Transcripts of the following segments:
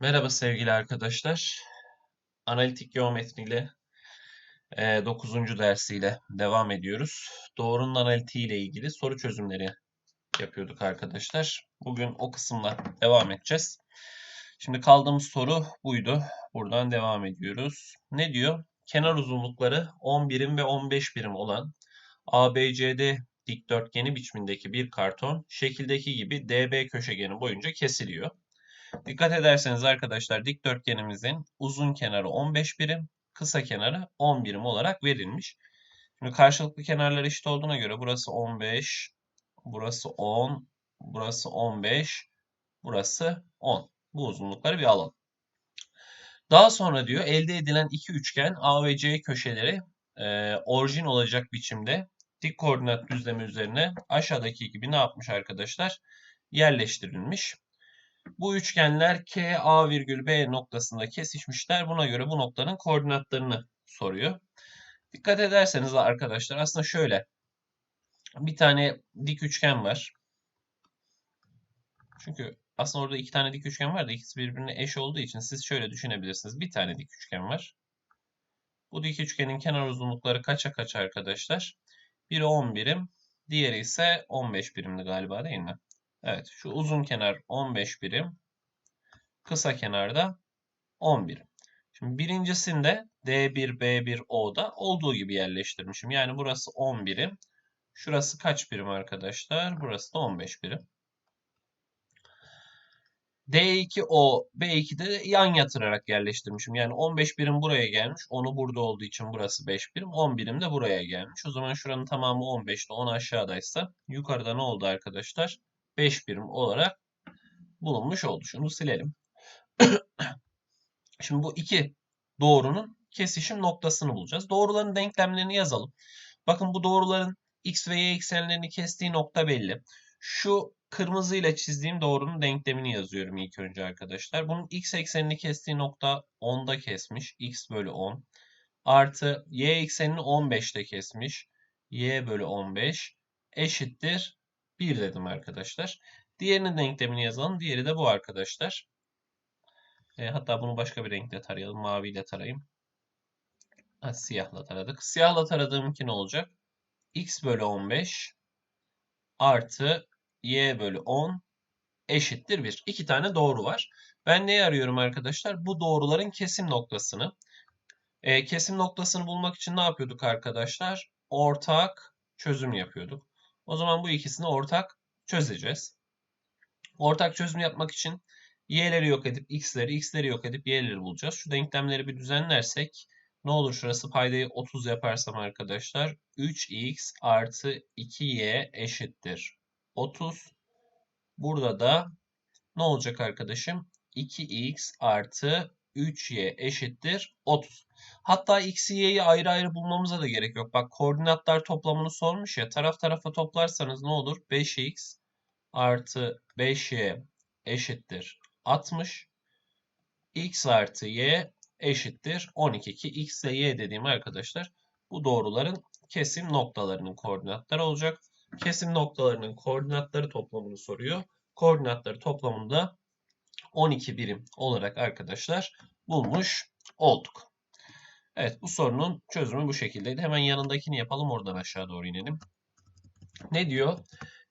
Merhaba sevgili arkadaşlar. Analitik geometri ile 9. dersiyle devam ediyoruz. Doğrunun analitiği ile ilgili soru çözümleri yapıyorduk arkadaşlar. Bugün o kısımla devam edeceğiz. Şimdi kaldığımız soru buydu. Buradan devam ediyoruz. Ne diyor? Kenar uzunlukları 10 birim ve 15 birim olan ABCD dikdörtgeni biçimindeki bir karton şekildeki gibi DB köşegeni boyunca kesiliyor. Dikkat ederseniz arkadaşlar dikdörtgenimizin uzun kenarı 15 birim, kısa kenarı 10 birim olarak verilmiş. Şimdi karşılıklı kenarlar eşit olduğuna göre burası 15, burası 10, burası 15, burası 10. Bu uzunlukları bir alalım. Daha sonra diyor elde edilen iki üçgen A ve C köşeleri e, orijin olacak biçimde dik koordinat düzlemi üzerine aşağıdaki gibi ne yapmış arkadaşlar? Yerleştirilmiş. Bu üçgenler K, A virgül B noktasında kesişmişler. Buna göre bu noktanın koordinatlarını soruyor. Dikkat ederseniz arkadaşlar aslında şöyle. Bir tane dik üçgen var. Çünkü aslında orada iki tane dik üçgen var da ikisi birbirine eş olduğu için siz şöyle düşünebilirsiniz. Bir tane dik üçgen var. Bu dik üçgenin kenar uzunlukları kaça kaç arkadaşlar? Biri 10 birim, diğeri ise 15 birimdi galiba değil mi? Evet şu uzun kenar 15 birim. Kısa kenarda 10 birim. Şimdi birincisinde D1, B1, O'da olduğu gibi yerleştirmişim. Yani burası 10 birim. Şurası kaç birim arkadaşlar? Burası da 15 birim. D2, O, B2'de de yan yatırarak yerleştirmişim. Yani 15 birim buraya gelmiş. Onu burada olduğu için burası 5 birim. 10 birim de buraya gelmiş. O zaman şuranın tamamı 15'te 10 aşağıdaysa yukarıda ne oldu arkadaşlar? 5 birim olarak bulunmuş oldu. Şunu silelim. Şimdi bu iki doğrunun kesişim noktasını bulacağız. Doğruların denklemlerini yazalım. Bakın bu doğruların x ve y eksenlerini kestiği nokta belli. Şu kırmızıyla çizdiğim doğrunun denklemini yazıyorum ilk önce arkadaşlar. Bunun x eksenini kestiği nokta 10'da kesmiş. x bölü 10. Artı y eksenini 15'te kesmiş. y bölü 15 eşittir 1 dedim arkadaşlar. Diğerinin denklemini yazalım. Diğeri de bu arkadaşlar. E, hatta bunu başka bir renkle tarayalım. Maviyle tarayayım. Ha, siyahla taradık. Siyahla taradığımki ne olacak? x bölü 15 artı y bölü 10 eşittir 1. İki tane doğru var. Ben neyi arıyorum arkadaşlar? Bu doğruların kesim noktasını. E, kesim noktasını bulmak için ne yapıyorduk arkadaşlar? Ortak çözüm yapıyorduk. O zaman bu ikisini ortak çözeceğiz. Ortak çözüm yapmak için y'leri yok edip x'leri, x'leri yok edip y'leri bulacağız. Şu denklemleri bir düzenlersek ne olur şurası paydayı 30 yaparsam arkadaşlar 3x artı 2y eşittir 30. Burada da ne olacak arkadaşım? 2x artı 3y eşittir 30. Hatta x'i y'yi ayrı ayrı bulmamıza da gerek yok. Bak koordinatlar toplamını sormuş ya. Taraf tarafa toplarsanız ne olur? 5x artı 5y eşittir 60. x artı y eşittir 12 ki x ile y dediğim arkadaşlar bu doğruların kesim noktalarının koordinatları olacak. Kesim noktalarının koordinatları toplamını soruyor. Koordinatları toplamında 12 birim olarak arkadaşlar bulmuş olduk. Evet bu sorunun çözümü bu şekildeydi. Hemen yanındakini yapalım oradan aşağı doğru inelim. Ne diyor?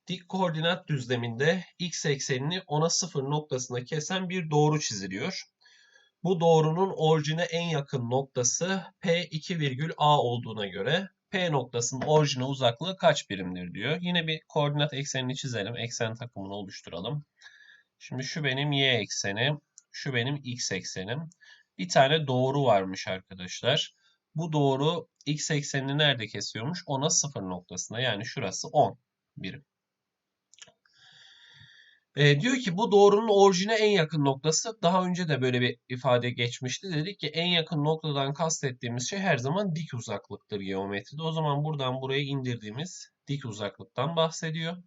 Dik koordinat düzleminde x eksenini 10'a 0 noktasında kesen bir doğru çiziliyor. Bu doğrunun orijine en yakın noktası P2 virgül A olduğuna göre P noktasının orijine uzaklığı kaç birimdir diyor. Yine bir koordinat eksenini çizelim. Eksen takımını oluşturalım. Şimdi şu benim y eksenim, şu benim x eksenim. Bir tane doğru varmış arkadaşlar. Bu doğru x eksenini nerede kesiyormuş? 10'a 0 noktasında. Yani şurası 10 birim. E, diyor ki bu doğrunun orijine en yakın noktası. Daha önce de böyle bir ifade geçmişti. Dedik ki en yakın noktadan kastettiğimiz şey her zaman dik uzaklıktır geometride. O zaman buradan buraya indirdiğimiz dik uzaklıktan bahsediyor.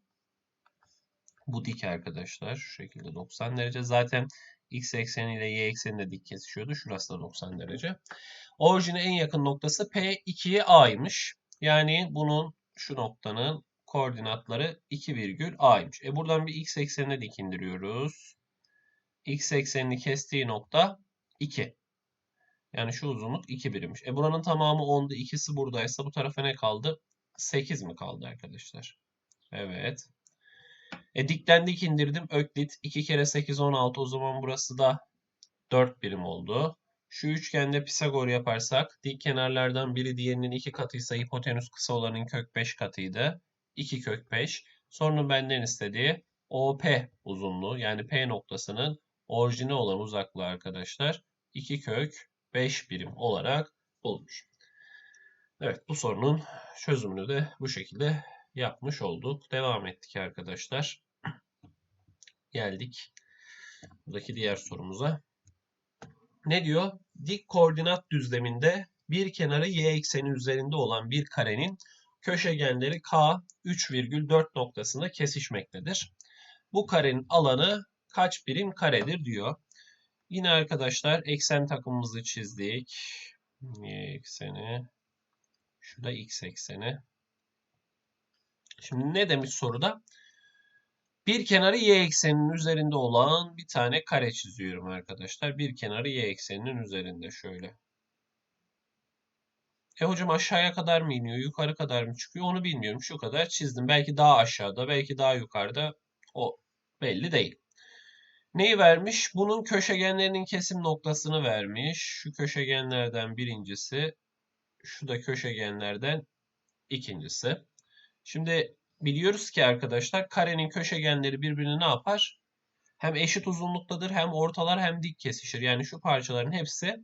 Bu dik arkadaşlar. Şu şekilde 90 derece. Zaten x ekseni ile y ekseni dik kesişiyordu. Şurası da 90 derece. Orijine en yakın noktası P2'ye A'ymış. Yani bunun şu noktanın koordinatları 2 virgül a'ymış. E buradan bir x eksenine dik indiriyoruz. x eksenini kestiği nokta 2. Yani şu uzunluk 2 birimmiş. E buranın tamamı 10'du. İkisi buradaysa bu tarafa ne kaldı? 8 mi kaldı arkadaşlar? Evet. E dikten dik indirdim. Öklit 2 kere 8 16. O zaman burası da 4 birim oldu. Şu üçgende Pisagor yaparsak dik kenarlardan biri diğerinin 2 katıysa hipotenüs kısa olanın kök 5 katıydı. 2 kök 5. Sonra benden istediği OP uzunluğu yani P noktasının orijine olan uzaklığı arkadaşlar 2 kök 5 birim olarak bulmuş. Evet bu sorunun çözümünü de bu şekilde yapmış olduk. Devam ettik arkadaşlar. Geldik buradaki diğer sorumuza. Ne diyor? Dik koordinat düzleminde bir kenarı y ekseni üzerinde olan bir karenin köşegenleri K 3,4 noktasında kesişmektedir. Bu karenin alanı kaç birim karedir diyor. Yine arkadaşlar eksen takımımızı çizdik. Y ekseni. Şu da x ekseni. Şimdi ne demiş soruda? Bir kenarı y ekseninin üzerinde olan bir tane kare çiziyorum arkadaşlar. Bir kenarı y ekseninin üzerinde şöyle. E hocam aşağıya kadar mı iniyor, yukarı kadar mı çıkıyor onu bilmiyorum. Şu kadar çizdim. Belki daha aşağıda, belki daha yukarıda. O belli değil. Neyi vermiş? Bunun köşegenlerinin kesim noktasını vermiş. Şu köşegenlerden birincisi, şu da köşegenlerden ikincisi. Şimdi biliyoruz ki arkadaşlar karenin köşegenleri birbirini ne yapar? Hem eşit uzunluktadır hem ortalar hem dik kesişir. Yani şu parçaların hepsi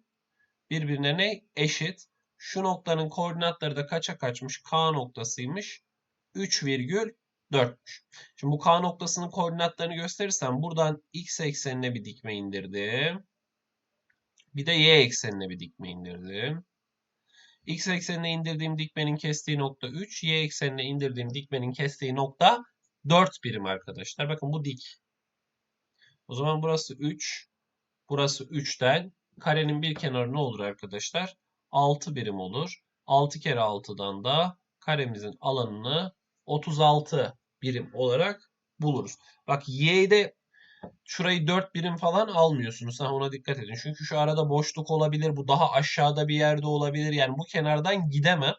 birbirine ne? Eşit. Şu noktanın koordinatları da kaça kaçmış? K noktasıymış. 3,4'müş. Şimdi bu K noktasının koordinatlarını gösterirsem buradan x eksenine bir dikme indirdim. Bir de y eksenine bir dikme indirdim. X eksenine indirdiğim dikmenin kestiği nokta 3. Y eksenine indirdiğim dikmenin kestiği nokta 4 birim arkadaşlar. Bakın bu dik. O zaman burası 3. Burası 3'ten. Karenin bir kenarı ne olur arkadaşlar? 6 birim olur. 6 kere 6'dan da karemizin alanını 36 birim olarak buluruz. Bak y'de şurayı 4 birim falan almıyorsunuz. Ha, ona dikkat edin. Çünkü şu arada boşluk olabilir. Bu daha aşağıda bir yerde olabilir. Yani bu kenardan gidemem.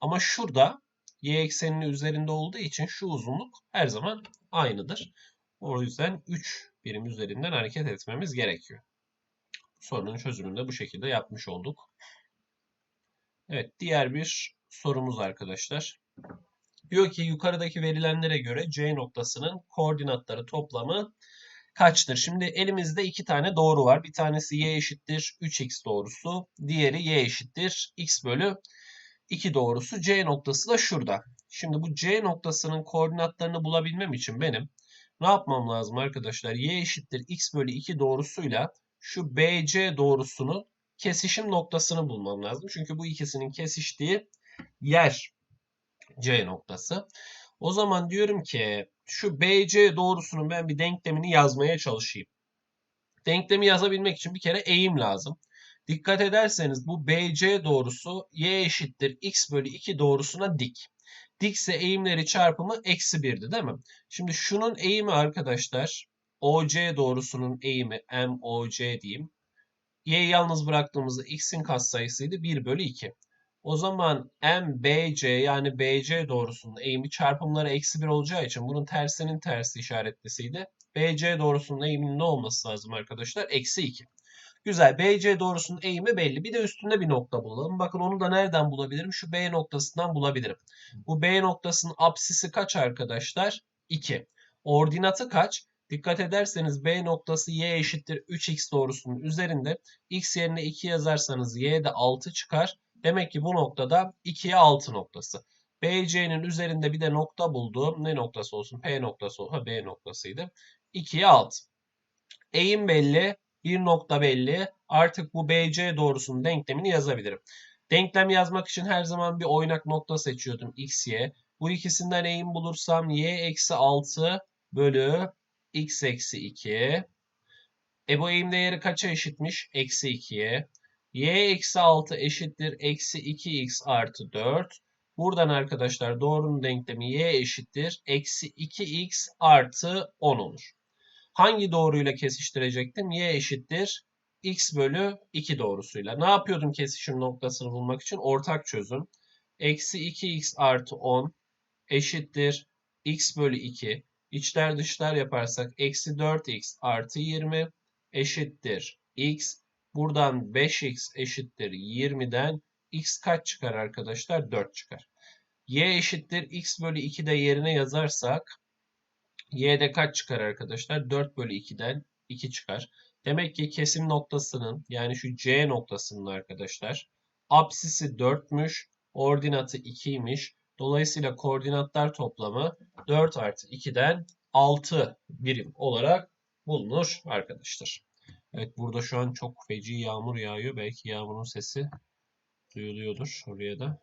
Ama şurada y ekseninin üzerinde olduğu için şu uzunluk her zaman aynıdır. O yüzden 3 birim üzerinden hareket etmemiz gerekiyor. Sorunun çözümünü de bu şekilde yapmış olduk. Evet diğer bir sorumuz arkadaşlar. Diyor ki yukarıdaki verilenlere göre C noktasının koordinatları toplamı kaçtır? Şimdi elimizde iki tane doğru var. Bir tanesi y eşittir 3x doğrusu. Diğeri y eşittir x bölü 2 doğrusu. C noktası da şurada. Şimdi bu C noktasının koordinatlarını bulabilmem için benim ne yapmam lazım arkadaşlar? Y eşittir x bölü 2 doğrusuyla şu BC doğrusunun kesişim noktasını bulmam lazım. Çünkü bu ikisinin kesiştiği yer C noktası. O zaman diyorum ki şu BC doğrusunun ben bir denklemini yazmaya çalışayım. Denklemi yazabilmek için bir kere eğim lazım. Dikkat ederseniz bu BC doğrusu y eşittir x bölü 2 doğrusuna dik. Dikse eğimleri çarpımı eksi 1'di değil mi? Şimdi şunun eğimi arkadaşlar OC doğrusunun eğimi MOC diyeyim. Y'yi yalnız bıraktığımızda x'in katsayısıydı 1 bölü 2. O zaman MBC yani BC doğrusunun eğimi çarpımları eksi 1 olacağı için bunun tersinin tersi işaretlisiydi. BC doğrusunun eğiminin ne olması lazım arkadaşlar? Eksi 2. Güzel. BC doğrusunun eğimi belli. Bir de üstünde bir nokta bulalım. Bakın onu da nereden bulabilirim? Şu B noktasından bulabilirim. Bu B noktasının apsisi kaç arkadaşlar? 2. Ordinatı kaç? Dikkat ederseniz B noktası y eşittir 3x doğrusunun üzerinde. x yerine 2 yazarsanız y de 6 çıkar. Demek ki bu noktada 2'ye 6 noktası. BC'nin üzerinde bir de nokta bulduğum ne noktası olsun? P noktası olsun. B noktasıydı. 2'ye 6. Eğim belli. Bir nokta belli. Artık bu BC doğrusunun denklemini yazabilirim. Denklem yazmak için her zaman bir oynak nokta seçiyordum. X, Y. Bu ikisinden eğim bulursam Y eksi 6 bölü X eksi 2. E bu eğim değeri kaça eşitmiş? Eksi 2'ye y eksi 6 eşittir eksi 2x artı 4. Buradan arkadaşlar doğrunun denklemi y eşittir eksi 2x artı 10 olur. Hangi doğruyla kesiştirecektim? Y eşittir x bölü 2 doğrusuyla. Ne yapıyordum kesişim noktasını bulmak için? Ortak çözüm. Eksi 2x artı 10 eşittir x bölü 2. İçler dışlar yaparsak eksi 4x artı 20 eşittir x. Buradan 5x eşittir 20'den x kaç çıkar arkadaşlar? 4 çıkar. y eşittir x bölü 2 de yerine yazarsak y'de kaç çıkar arkadaşlar? 4 bölü 2'den 2 çıkar. Demek ki kesim noktasının yani şu C noktasının arkadaşlar apsisi 4'müş, ordinatı 2'ymiş. Dolayısıyla koordinatlar toplamı 4 artı 2'den 6 birim olarak bulunur arkadaşlar. Evet burada şu an çok feci yağmur yağıyor. Belki yağmurun sesi duyuluyordur oraya da.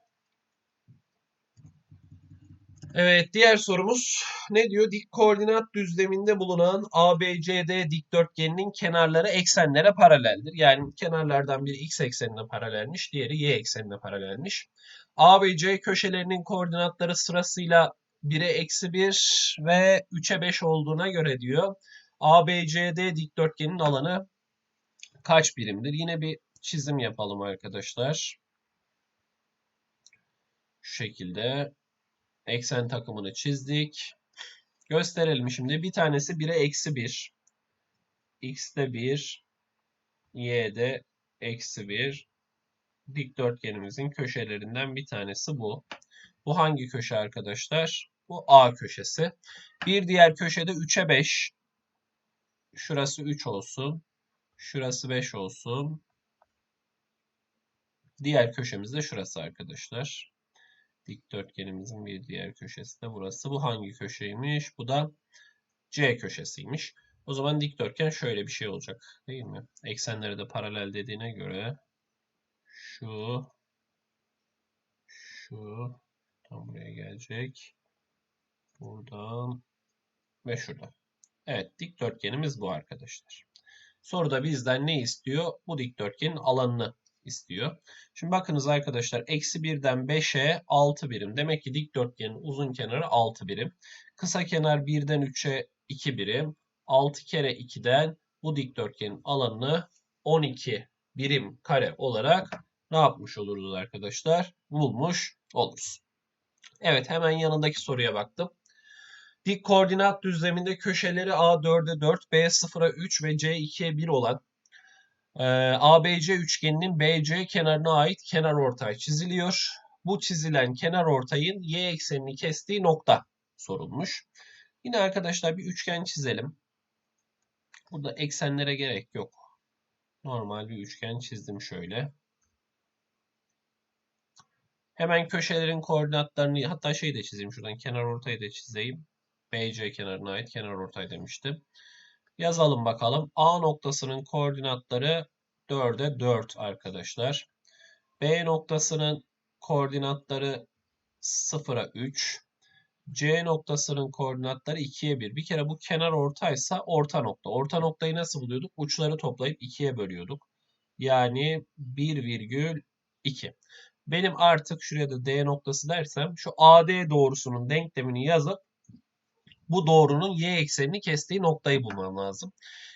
Evet diğer sorumuz ne diyor? Dik koordinat düzleminde bulunan ABCD dikdörtgeninin kenarları eksenlere paraleldir. Yani kenarlardan biri x eksenine paralelmiş, diğeri y eksenine paralelmiş. ABC köşelerinin koordinatları sırasıyla 1'e eksi 1 ve 3'e 5 olduğuna göre diyor. ABCD dikdörtgenin alanı kaç birimdir? Yine bir çizim yapalım arkadaşlar. Şu şekilde eksen takımını çizdik. Gösterelim şimdi. Bir tanesi 1'e eksi 1. X'de 1. Y'de eksi 1. Dikdörtgenimizin köşelerinden bir tanesi bu. Bu hangi köşe arkadaşlar? Bu A köşesi. Bir diğer köşede 3'e 5. Şurası 3 olsun. Şurası 5 olsun. Diğer köşemiz de şurası arkadaşlar. Dikdörtgenimizin bir diğer köşesi de burası. Bu hangi köşeymiş? Bu da C köşesiymiş. O zaman dikdörtgen şöyle bir şey olacak değil mi? Eksenleri de paralel dediğine göre şu şu tam buraya gelecek. Buradan ve şurada. Evet dikdörtgenimiz bu arkadaşlar. Soruda bizden ne istiyor? Bu dikdörtgenin alanını istiyor. Şimdi bakınız arkadaşlar eksi 1'den 5'e 6 birim. Demek ki dikdörtgenin uzun kenarı 6 birim. Kısa kenar 1'den 3'e 2 birim. 6 kere 2'den bu dikdörtgenin alanını 12 birim kare olarak ne yapmış oluruz arkadaşlar? Bulmuş oluruz. Evet hemen yanındaki soruya baktım. Dik koordinat düzleminde köşeleri A 4'e 4, B 0'a 3 ve C 2'ye 1 olan e, ABC üçgeninin BC kenarına ait kenar ortay çiziliyor. Bu çizilen kenar ortayın y eksenini kestiği nokta sorulmuş. Yine arkadaşlar bir üçgen çizelim. Burada eksenlere gerek yok. Normal bir üçgen çizdim şöyle. Hemen köşelerin koordinatlarını hatta şey de çizeyim şuradan kenar ortayı da çizeyim. BC kenarına ait kenar ortay demiştim. Yazalım bakalım. A noktasının koordinatları 4'e 4 arkadaşlar. B noktasının koordinatları 0'a 3. C noktasının koordinatları 2'ye 1. Bir kere bu kenar ortaysa orta nokta. Orta noktayı nasıl buluyorduk? Uçları toplayıp 2'ye bölüyorduk. Yani 1,2. Benim artık şuraya da D noktası dersem şu AD doğrusunun denklemini yazıp bu doğrunun y eksenini kestiği noktayı bulmam lazım.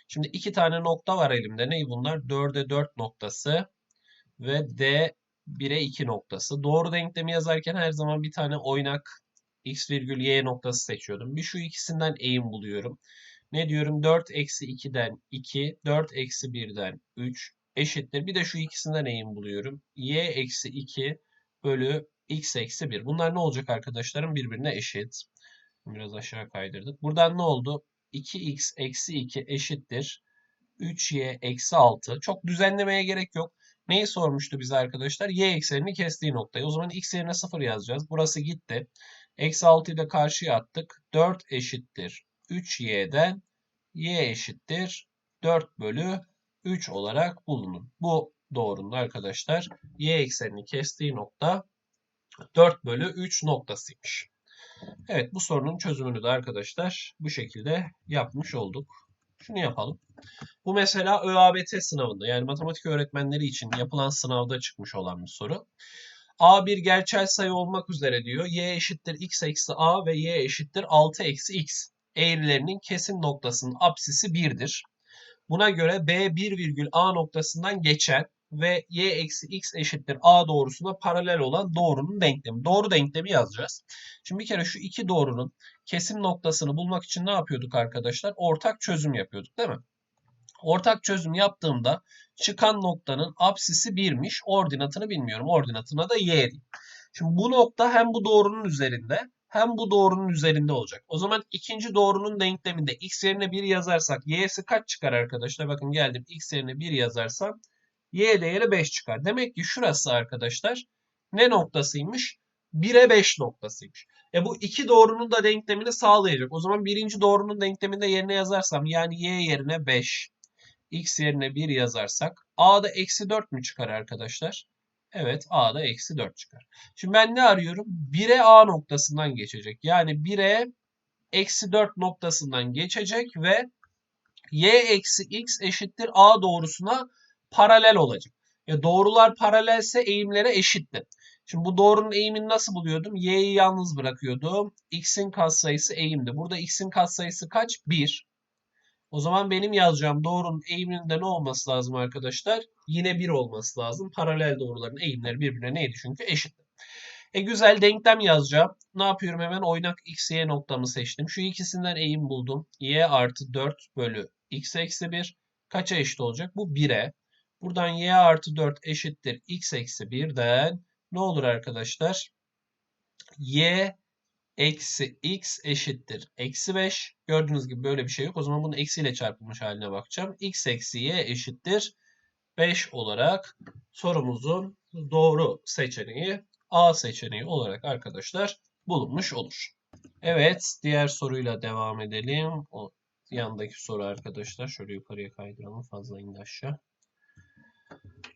Şimdi iki tane nokta var elimde. Ney bunlar? 4'e 4 noktası ve D 1'e 2 noktası. Doğru denklemi yazarken her zaman bir tane oynak x virgül y noktası seçiyordum. Bir şu ikisinden eğim buluyorum. Ne diyorum? 4 eksi 2'den 2, 4 eksi 1'den 3 eşittir. Bir de şu ikisinden eğim buluyorum. y eksi 2 bölü x eksi 1. Bunlar ne olacak arkadaşlarım? Birbirine eşit. Biraz aşağı kaydırdık. Buradan ne oldu? 2x eksi 2 eşittir. 3y eksi 6. Çok düzenlemeye gerek yok. Neyi sormuştu bize arkadaşlar? Y eksenini kestiği noktayı. O zaman x yerine 0 yazacağız. Burası gitti. Eksi 6'yı da karşıya attık. 4 eşittir 3y'den y eşittir 4 bölü 3 olarak bulunur. Bu doğrunun arkadaşlar y eksenini kestiği nokta 4 bölü 3 noktasıymış. Evet bu sorunun çözümünü de arkadaşlar bu şekilde yapmış olduk. Şunu yapalım. Bu mesela ÖABT sınavında yani matematik öğretmenleri için yapılan sınavda çıkmış olan bir soru. A bir gerçel sayı olmak üzere diyor. Y eşittir x eksi a ve y eşittir 6 eksi x. eğrilerinin kesim noktasının apsisi 1'dir. Buna göre B 1 virgül A noktasından geçen ve y eksi x eşittir a doğrusuna paralel olan doğrunun denklemi. Doğru denklemi yazacağız. Şimdi bir kere şu iki doğrunun kesim noktasını bulmak için ne yapıyorduk arkadaşlar? Ortak çözüm yapıyorduk değil mi? Ortak çözüm yaptığımda çıkan noktanın apsisi 1'miş. Ordinatını bilmiyorum. Ordinatına da y diyeyim. Şimdi bu nokta hem bu doğrunun üzerinde hem bu doğrunun üzerinde olacak. O zaman ikinci doğrunun denkleminde x yerine 1 yazarsak y'si kaç çıkar arkadaşlar? Bakın geldim x yerine 1 yazarsam y değeri 5 çıkar. Demek ki şurası arkadaşlar ne noktasıymış? 1'e 5 noktasıymış. E bu iki doğrunun da denklemini sağlayacak. O zaman birinci doğrunun denkleminde yerine yazarsam yani y yerine 5, x yerine 1 yazarsak a'da eksi 4 mü çıkar arkadaşlar? Evet a'da eksi 4 çıkar. Şimdi ben ne arıyorum? 1'e a noktasından geçecek. Yani 1'e eksi 4 noktasından geçecek ve y eksi x eşittir a doğrusuna paralel olacak. Ya doğrular paralelse eğimlere eşitti. Şimdi bu doğrunun eğimini nasıl buluyordum? Y'yi yalnız bırakıyordum. X'in katsayısı eğimdi. Burada X'in katsayısı kaç? 1. O zaman benim yazacağım doğrunun eğiminde ne olması lazım arkadaşlar? Yine 1 olması lazım. Paralel doğruların eğimleri birbirine neydi çünkü eşit. E güzel denklem yazacağım. Ne yapıyorum hemen oynak x, y noktamı seçtim. Şu ikisinden eğim buldum. y artı 4 bölü x eksi 1. Kaça eşit olacak? Bu 1'e. Buradan y artı 4 eşittir x eksi 1'den ne olur arkadaşlar? y eksi x eşittir eksi 5. Gördüğünüz gibi böyle bir şey yok. O zaman bunun eksiyle çarpılmış haline bakacağım. x eksi y eşittir 5 olarak sorumuzun doğru seçeneği A seçeneği olarak arkadaşlar bulunmuş olur. Evet diğer soruyla devam edelim. O yandaki soru arkadaşlar. Şöyle yukarıya kaydıralım fazla indi aşağı.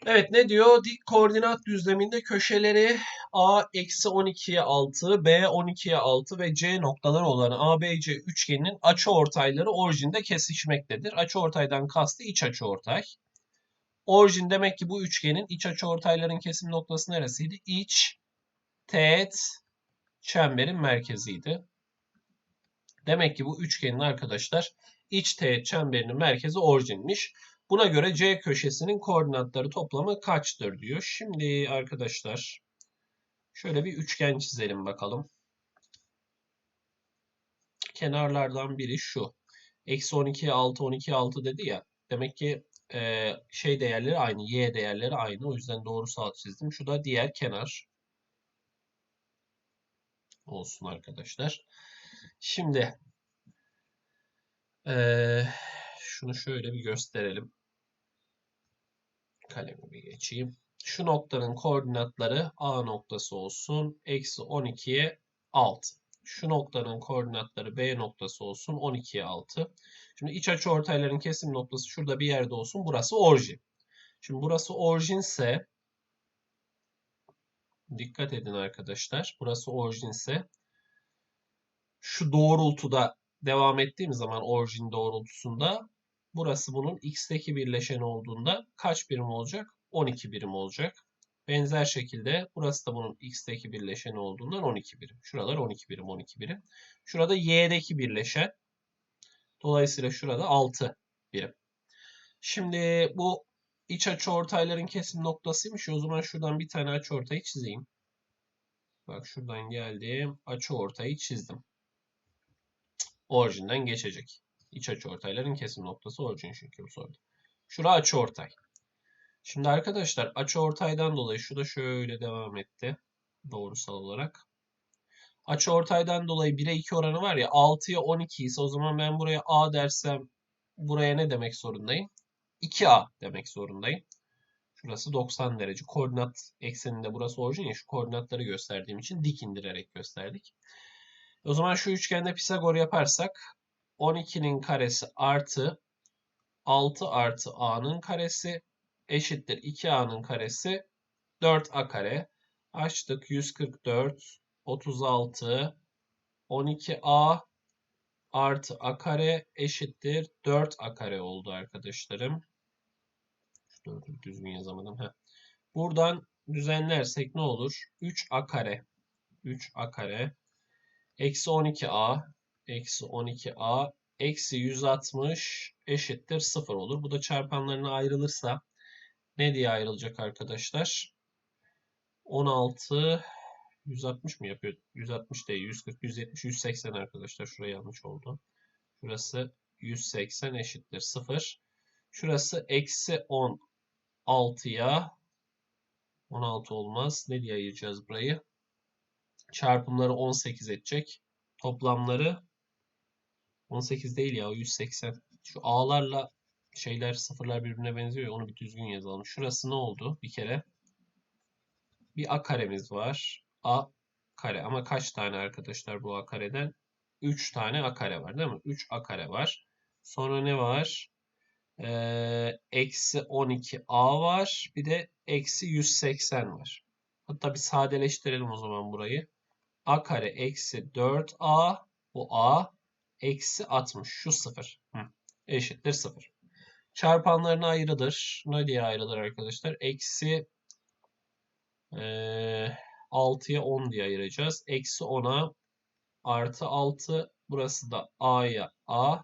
Evet ne diyor? Dik koordinat düzleminde köşeleri A eksi 12'ye 6, B 12'ye 6 ve C noktaları olan ABC üçgeninin açıortayları orijinde kesişmektedir. Açıortaydan kastı iç açıortay. Orijin demek ki bu üçgenin iç açıortayların kesim noktası neresiydi? İç teğet çemberin merkeziydi. Demek ki bu üçgenin arkadaşlar iç teğet çemberinin merkezi orijinmiş. Buna göre C köşesinin koordinatları toplamı kaçtır diyor. Şimdi arkadaşlar şöyle bir üçgen çizelim bakalım. Kenarlardan biri şu. Eksi 12, 6, 12, 6 dedi ya. Demek ki e, şey değerleri aynı. Y değerleri aynı. O yüzden doğru saat çizdim. Şu da diğer kenar. Olsun arkadaşlar. Şimdi e, şunu şöyle bir gösterelim. Kalemi bir geçeyim. Şu noktanın koordinatları A noktası olsun. Eksi 12'ye 6. Şu noktanın koordinatları B noktası olsun. 12'ye 6. Şimdi iç açı ortayların kesim noktası şurada bir yerde olsun. Burası orijin. Şimdi burası orijinse dikkat edin arkadaşlar. Burası orijinse şu doğrultuda devam ettiğim zaman orijin doğrultusunda burası bunun x'teki birleşen olduğunda kaç birim olacak? 12 birim olacak. Benzer şekilde burası da bunun x'teki birleşeni olduğundan 12 birim. Şuralar 12 birim 12 birim. Şurada y'deki birleşen. Dolayısıyla şurada 6 birim. Şimdi bu iç açı ortayların kesim noktasıymış. O zaman şuradan bir tane açı ortayı çizeyim. Bak şuradan geldim. Açı ortayı çizdim. Orijinden geçecek. İç açı ortayların kesim noktası orijin çünkü bu soruda. Şura açı ortay. Şimdi arkadaşlar açı ortaydan dolayı şu da şöyle devam etti. Doğrusal olarak. Açı ortaydan dolayı 1'e 2 oranı var ya 6'ya 12 ise o zaman ben buraya A dersem buraya ne demek zorundayım? 2A demek zorundayım. Şurası 90 derece. Koordinat ekseninde burası orijin ya şu koordinatları gösterdiğim için dik indirerek gösterdik. O zaman şu üçgende Pisagor yaparsak 12'nin karesi artı 6 artı A'nın karesi eşittir 2A'nın karesi 4A kare. Açtık 144 36 12A artı A kare eşittir 4A kare oldu arkadaşlarım. Şu 4'ü düzgün yazamadım. Heh. Buradan düzenlersek ne olur? 3A kare. 3A kare. Eksi 12A eksi 12a eksi 160 eşittir 0 olur. Bu da çarpanlarına ayrılırsa ne diye ayrılacak arkadaşlar? 16 160 mı yapıyor? 160 değil. 140, 170, 180 arkadaşlar. Şuraya yanlış oldu. Şurası 180 eşittir 0. Şurası eksi 16'ya 16 olmaz. Ne diye ayıracağız burayı? Çarpımları 18 edecek. Toplamları 18 değil ya o 180. Şu a'larla şeyler sıfırlar birbirine benziyor ya onu bir düzgün yazalım. Şurası ne oldu? Bir kere bir a karemiz var. a kare ama kaç tane arkadaşlar bu a kareden? 3 tane a kare var değil mi? 3 a kare var. Sonra ne var? Ee, eksi 12a var. Bir de eksi 180 var. Hatta bir sadeleştirelim o zaman burayı. a kare eksi 4a bu a eksi 60 şu 0 eşittir 0. Çarpanlarına ayrılır. Ne diye ayrılır arkadaşlar? Eksi e, 6'ya 10 diye ayıracağız. Eksi 10'a artı 6 burası da a'ya a.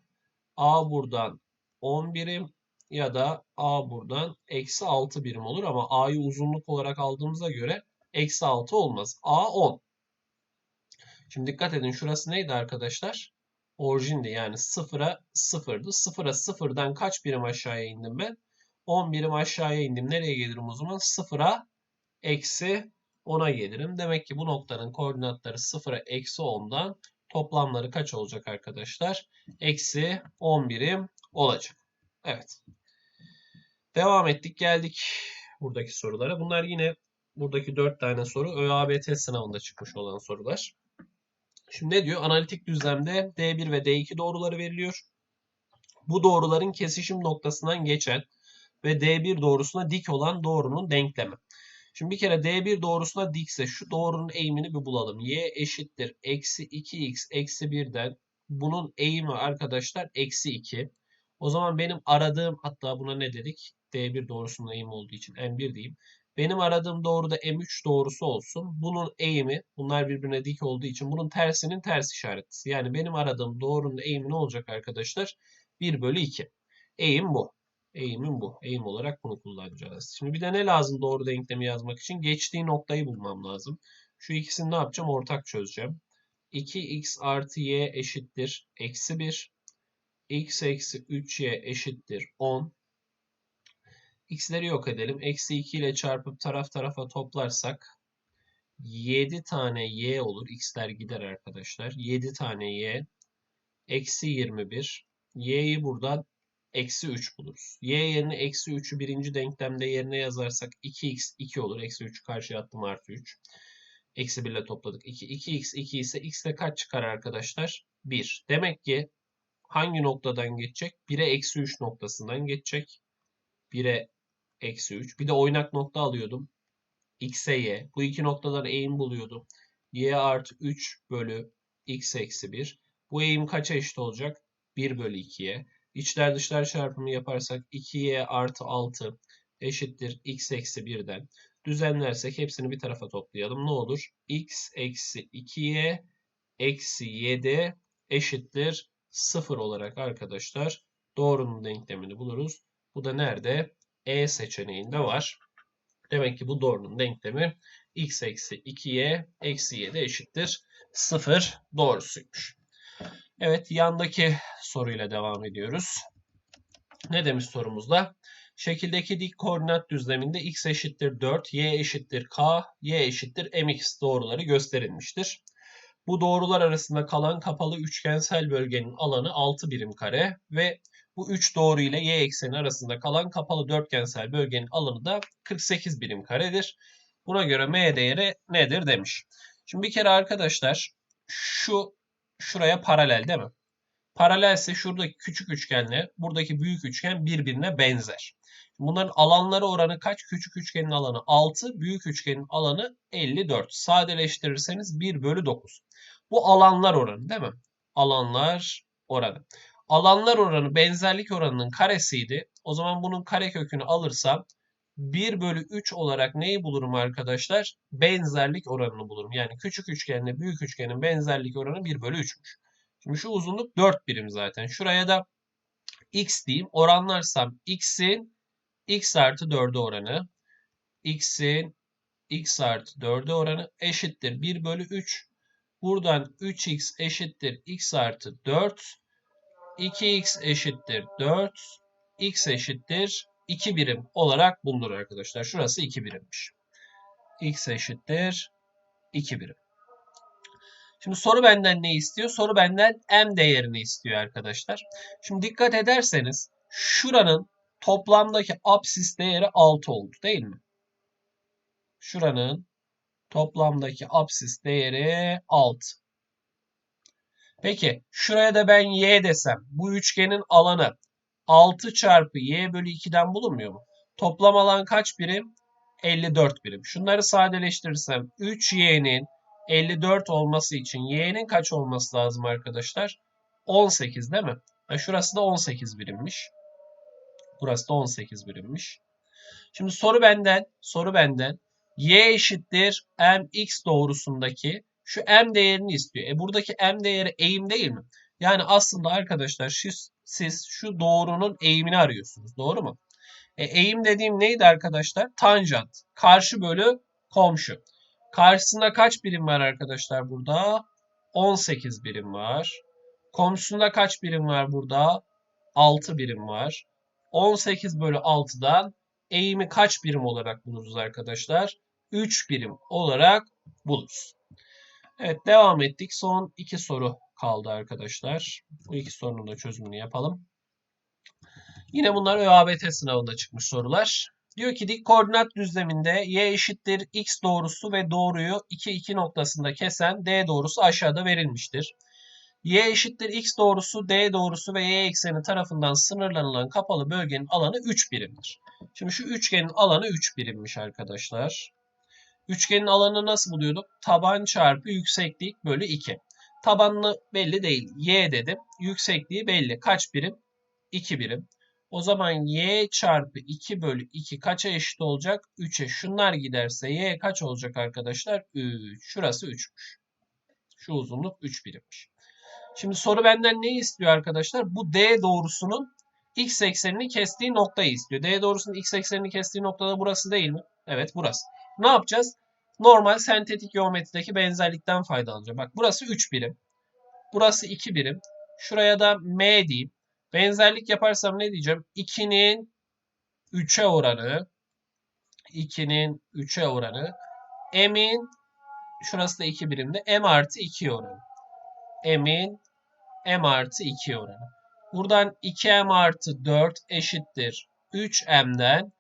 a buradan 10 birim ya da a buradan eksi 6 birim olur ama a'yı uzunluk olarak aldığımıza göre eksi 6 olmaz. a 10. Şimdi dikkat edin şurası neydi arkadaşlar? Orijindi yani 0'a 0'dı. 0'a 0'dan kaç birim aşağıya indim ben? 10 birim aşağıya indim. Nereye gelirim o zaman? 0'a eksi 10'a gelirim. Demek ki bu noktanın koordinatları 0'a eksi 10'dan toplamları kaç olacak arkadaşlar? Eksi 10 birim olacak. Evet. Devam ettik geldik buradaki sorulara. Bunlar yine buradaki 4 tane soru ÖABT sınavında çıkmış olan sorular. Şimdi ne diyor? Analitik düzlemde D1 ve D2 doğruları veriliyor. Bu doğruların kesişim noktasından geçen ve D1 doğrusuna dik olan doğrunun denklemi. Şimdi bir kere D1 doğrusuna dikse şu doğrunun eğimini bir bulalım. Y eşittir eksi 2x eksi 1'den bunun eğimi arkadaşlar eksi 2. O zaman benim aradığım hatta buna ne dedik? D1 doğrusunun eğimi olduğu için M1 diyeyim. Benim aradığım doğru da M3 doğrusu olsun. Bunun eğimi, bunlar birbirine dik olduğu için bunun tersinin ters işaretisi. Yani benim aradığım doğrunun eğimi ne olacak arkadaşlar? 1 bölü 2. Eğim bu. Eğimim bu. Eğim olarak bunu kullanacağız. Şimdi bir de ne lazım doğru denklemi yazmak için? Geçtiği noktayı bulmam lazım. Şu ikisini ne yapacağım? Ortak çözeceğim. 2x artı y eşittir. Eksi 1. x eksi 3y eşittir 10. X'leri yok edelim. Eksi 2 ile çarpıp taraf tarafa toplarsak 7 tane y olur. X'ler gider arkadaşlar. 7 tane y. Eksi 21. Y'yi buradan eksi 3 buluruz. Y yerine eksi 3'ü birinci denklemde yerine yazarsak 2x 2 olur. Eksi 3'ü karşıya attım artı 3. Eksi 1 ile topladık. 2. 2x 2 ise x de kaç çıkar arkadaşlar? 1. Demek ki hangi noktadan geçecek? 1'e eksi 3 noktasından geçecek. 1'e eksi 3. Bir de oynak nokta alıyordum. x'e y. Bu iki noktadan eğim buluyordum. y artı 3 bölü x eksi 1. Bu eğim kaça eşit olacak? 1 bölü 2'ye. İçler dışlar çarpımı yaparsak 2y artı 6 eşittir x eksi 1'den. Düzenlersek hepsini bir tarafa toplayalım. Ne olur? x eksi 2y eksi 7 eşittir 0 olarak arkadaşlar doğrunun denklemini buluruz. Bu da nerede? E seçeneğinde var. Demek ki bu doğrunun denklemi x eksi 2y eksi 7 eşittir 0 doğrusuymuş. Evet yandaki soruyla devam ediyoruz. Ne demiş sorumuzda? Şekildeki dik koordinat düzleminde x eşittir 4, y eşittir k, y eşittir mx doğruları gösterilmiştir. Bu doğrular arasında kalan kapalı üçgensel bölgenin alanı 6 birim kare ve bu 3 doğru ile y ekseni arasında kalan kapalı dörtgensel bölgenin alanı da 48 birim karedir. Buna göre m değeri nedir demiş. Şimdi bir kere arkadaşlar şu şuraya paralel değil mi? Paralelse şuradaki küçük üçgenle buradaki büyük üçgen birbirine benzer. Bunların alanları oranı kaç? Küçük üçgenin alanı 6, büyük üçgenin alanı 54. Sadeleştirirseniz 1 bölü 9. Bu alanlar oranı değil mi? Alanlar oranı. Alanlar oranı benzerlik oranının karesiydi. O zaman bunun karekökünü alırsam 1 bölü 3 olarak neyi bulurum arkadaşlar? Benzerlik oranını bulurum. Yani küçük üçgenle büyük üçgenin benzerlik oranı 1 bölü 3'müş. Şimdi şu uzunluk 4 birim zaten. Şuraya da x diyeyim. Oranlarsam x'in x artı 4'e oranı. x'in x artı 4'e oranı eşittir 1 bölü 3. Buradan 3x eşittir x artı 4. 2x eşittir 4. x eşittir 2 birim olarak bulunur arkadaşlar. Şurası 2 birimmiş. x eşittir 2 birim. Şimdi soru benden ne istiyor? Soru benden m değerini istiyor arkadaşlar. Şimdi dikkat ederseniz şuranın toplamdaki absis değeri 6 oldu değil mi? Şuranın toplamdaki absis değeri 6. Peki şuraya da ben y desem bu üçgenin alanı 6 çarpı y bölü 2'den bulunmuyor mu? Toplam alan kaç birim? 54 birim. Şunları sadeleştirirsem 3y'nin 54 olması için y'nin kaç olması lazım arkadaşlar? 18 değil mi? Şurası da 18 birimmiş. Burası da 18 birimmiş. Şimdi soru benden, soru benden y eşittir mx doğrusundaki şu m değerini istiyor. E buradaki m değeri eğim değil mi? Yani aslında arkadaşlar siz, siz şu doğrunun eğimini arıyorsunuz. Doğru mu? E, eğim dediğim neydi arkadaşlar? Tanjant. Karşı bölü komşu. Karşısında kaç birim var arkadaşlar burada? 18 birim var. Komşusunda kaç birim var burada? 6 birim var. 18 bölü 6'dan eğimi kaç birim olarak buluruz arkadaşlar? 3 birim olarak buluruz. Evet devam ettik. Son iki soru kaldı arkadaşlar. Bu iki sorunun da çözümünü yapalım. Yine bunlar ÖABT sınavında çıkmış sorular. Diyor ki dik koordinat düzleminde y eşittir x doğrusu ve doğruyu 2 2 noktasında kesen d doğrusu aşağıda verilmiştir. y eşittir x doğrusu, d doğrusu ve y ekseni tarafından sınırlanılan kapalı bölgenin alanı 3 birimdir. Şimdi şu üçgenin alanı 3 birimmiş arkadaşlar. Üçgenin alanını nasıl buluyorduk? Taban çarpı yükseklik bölü 2. Tabanını belli değil. Y dedim. Yüksekliği belli. Kaç birim? 2 birim. O zaman y çarpı 2 bölü 2 kaça eşit olacak? 3'e. Şunlar giderse y kaç olacak arkadaşlar? 3. Şurası 3'müş. Şu uzunluk 3 birimmiş. Şimdi soru benden ne istiyor arkadaşlar? Bu D doğrusunun x eksenini kestiği noktayı istiyor. D doğrusunun x eksenini kestiği noktada burası değil mi? Evet burası. Ne yapacağız? Normal sentetik geometrideki benzerlikten faydalanacağım. Bak burası 3 birim. Burası 2 birim. Şuraya da m diyeyim. Benzerlik yaparsam ne diyeceğim? 2'nin 3'e oranı 2'nin 3'e oranı m'in şurası da 2 birimde m artı 2 oranı. m'in m artı 2 oranı. Buradan 2m artı 4 eşittir 3m'den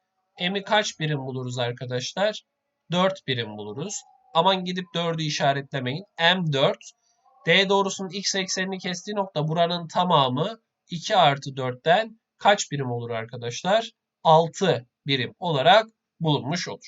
m'i kaç birim buluruz arkadaşlar? 4 birim buluruz. Aman gidip 4'ü işaretlemeyin. M4 D doğrusunun x eksenini kestiği nokta buranın tamamı 2 artı 4'ten kaç birim olur arkadaşlar? 6 birim olarak bulunmuş olur.